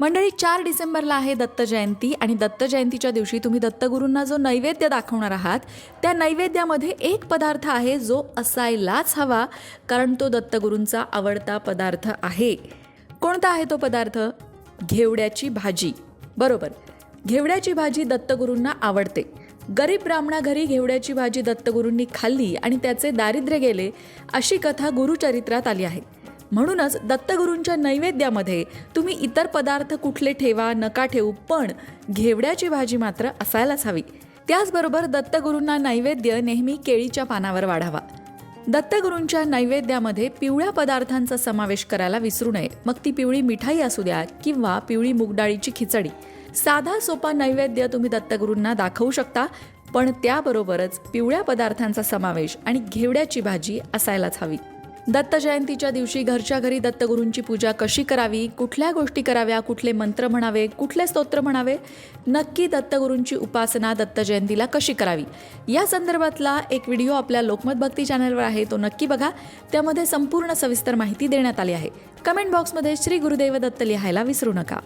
मंडळी चार डिसेंबरला आहे दत्त जयंती आणि दत्त जयंतीच्या दिवशी तुम्ही दत्तगुरूंना जो नैवेद्य दाखवणार आहात त्या नैवेद्यामध्ये एक पदार्थ आहे जो असायलाच हवा कारण तो दत्तगुरूंचा आवडता पदार्थ आहे. कोणता आहे तो पदार्थ? घेवड्याची भाजी. बरोबर. घेवड्याची भाजी दत्तगुरूंना आवडते. गरीब ब्राह्मणाघरी घेवड्याची भाजी दत्तगुरूंनी खाल्ली आणि त्याचे दारिद्र्य गेले अशी कथा गुरुचरित्रात आली आहे. म्हणूनच दत्तगुरूंच्या नैवेद्यामध्ये तुम्ही इतर पदार्थ कुठले ठेवा नका ठेवू पण घेवड्याची भाजी मात्र असायलाच हवी. त्याचबरोबर दत्तगुरूंना नैवेद्य नेहमी केळीच्या पानावर वाढावा. दत्तगुरूंच्या नैवेद्यामध्ये पिवळ्या पदार्थांचा समावेश करायला विसरू नये. मग ती पिवळी मिठाई असू द्या किंवा पिवळी मुगडाळीची खिचडी. साधा सोपा नैवेद्य तुम्ही दत्तगुरूंना दाखवू शकता पण त्याबरोबरच पिवळ्या पदार्थांचा समावेश आणि घेवड्याची भाजी असायलाच हवी. दत्त जयंतीच्या दिवशी घरच्या घरी दत्तगुरूंची पूजा कशी करावी? कुठल्या गोष्टी कराव्या? कुठले मंत्र म्हणावे? कुठले स्तोत्र म्हणावे? नक्की दत्तगुरूंची उपासना दत्त जयंतीला कशी करावी? या संदर्भातला एक व्हिडिओ आपल्या लोकमत भक्ती चॅनलवर आहे. तो नक्की बघा. त्यामध्ये संपूर्ण सविस्तर माहिती देण्यात आली आहे. कमेंट बॉक्समध्ये श्री गुरुदेव दत्त लिहायला विसरू नका.